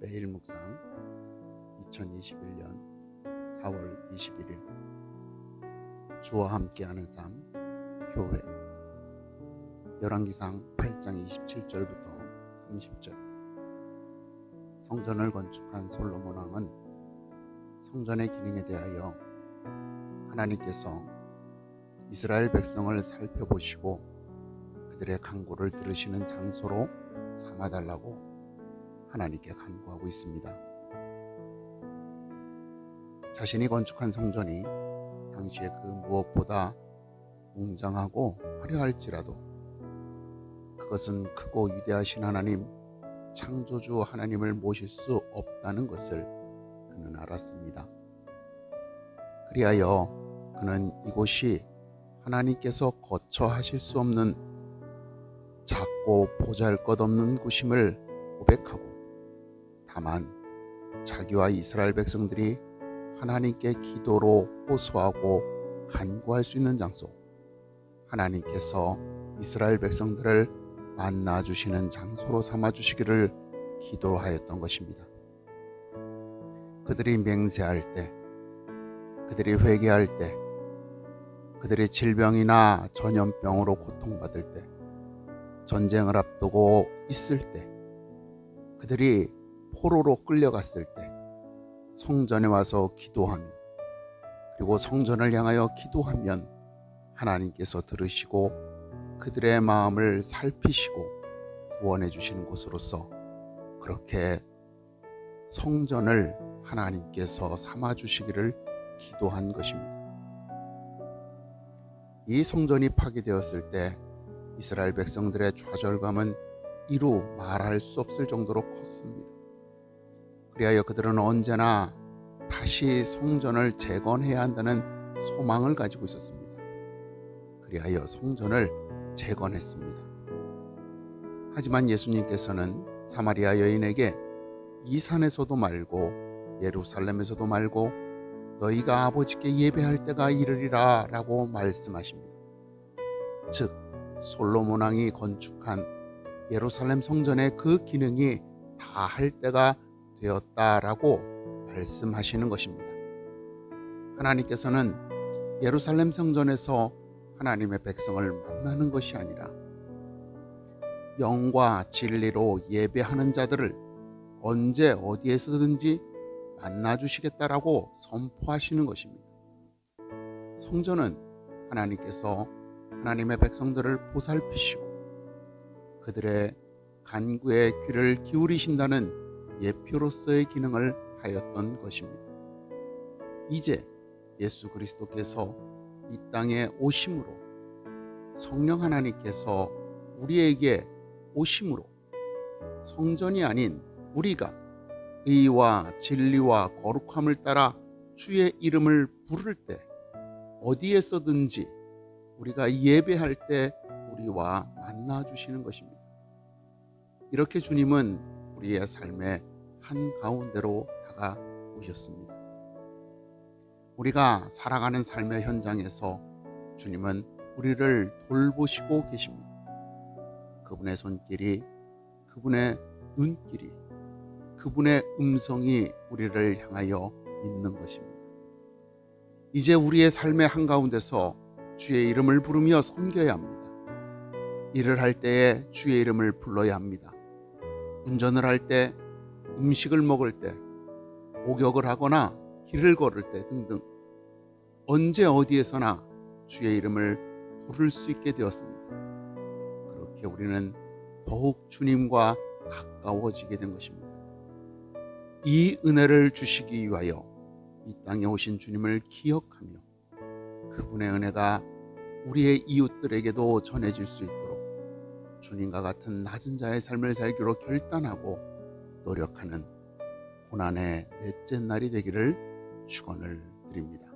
매일 묵상 2021년 4월 21일 주와 함께하는 삶 교회. 열왕기상 8장 27절부터 30절. 성전을 건축한 솔로몬 왕은 성전의 기능에 대하여 하나님께서 이스라엘 백성을 살펴보시고 그들의 간구를 들으시는 장소로 삼아달라고 하나님께 간구하고 있습니다. 자신이 건축한 성전이 당시에 그 무엇보다 웅장하고 화려할지라도 그것은 크고 위대하신 하나님, 창조주 하나님을 모실 수 없다는 것을 그는 알았습니다. 그리하여 그는 이곳이 하나님께서 거처 하실 수 없는 작고 보잘 것 없는 곳임을 고백하고 다만 자기와 이스라엘 백성들이 하나님께 기도로 호소하고 간구할 수 있는 장소, 하나님께서 이스라엘 백성들을 만나 주시는 장소로 삼아 주시기를 기도하였던 것입니다. 그들이 맹세할 때, 그들이 회개할 때, 그들이 질병이나 전염병으로 고통받을 때, 전쟁을 앞두고 있을 때, 그들이 포로로 끌려갔을 때, 성전에 와서 기도하며, 그리고 성전을 향하여 기도하면 하나님께서 들으시고 그들의 마음을 살피시고 구원해 주시는 곳으로서 그렇게 성전을 하나님께서 삼아 주시기를 기도한 것입니다. 이 성전이 파괴되었을 때 이스라엘 백성들의 좌절감은 이루 말할 수 없을 정도로 컸습니다. 그리하여 그들은 언제나 다시 성전을 재건해야 한다는 소망을 가지고 있었습니다. 그리하여 성전을 재건했습니다. 하지만 예수님께서는 사마리아 여인에게 이 산에서도 말고 예루살렘에서도 말고 너희가 아버지께 예배할 때가 이르리라 라고 말씀하십니다. 즉 솔로몬 왕이 건축한 예루살렘 성전의 그 기능이 다 할 때가 되었다라고 말씀하시는 것입니다. 하나님께서는 예루살렘 성전에서 하나님의 백성을 만나는 것이 아니라 영과 진리로 예배하는 자들을 언제 어디에서든지 만나 주시겠다라고 선포하시는 것입니다. 성전은 하나님께서 하나님의 백성들을 보살피시고 그들의 간구에 귀를 기울이신다는 예표로서의 기능을 하였던 것입니다. 이제 예수 그리스도께서 이 땅에 오심으로 성령 하나님께서 우리에게 오심으로 성전이 아닌 우리가 의와 진리와 거룩함을 따라 주의 이름을 부를 때 어디에서든지 우리가 예배할 때 우리와 만나 주시는 것입니다. 이렇게 주님은 우리의 삶의 한 가운데로 다가오셨습니다. 우리가 살아가는 삶의 현장에서 주님은 우리를 돌보시고 계십니다. 그분의 손길이, 그분의 눈길이, 그분의 음성이 우리를 향하여 있는 것입니다. 이제 우리의 삶의 한가운데서 주의 이름을 부르며 섬겨야 합니다. 일을 할 때에 주의 이름을 불러야 합니다. 운전을 할 때, 음식을 먹을 때, 목욕을 하거나 길을 걸을 때 등등 언제 어디에서나 주의 이름을 부를 수 있게 되었습니다. 그렇게 우리는 더욱 주님과 가까워지게 된 것입니다. 이 은혜를 주시기 위하여 이 땅에 오신 주님을 기억하며 그분의 은혜가 우리의 이웃들에게도 전해질 수 있도록 주님과 같은 낮은 자의 삶을 살기로 결단하고 노력하는 고난의 넷째 날이 되기를 축원을 드립니다.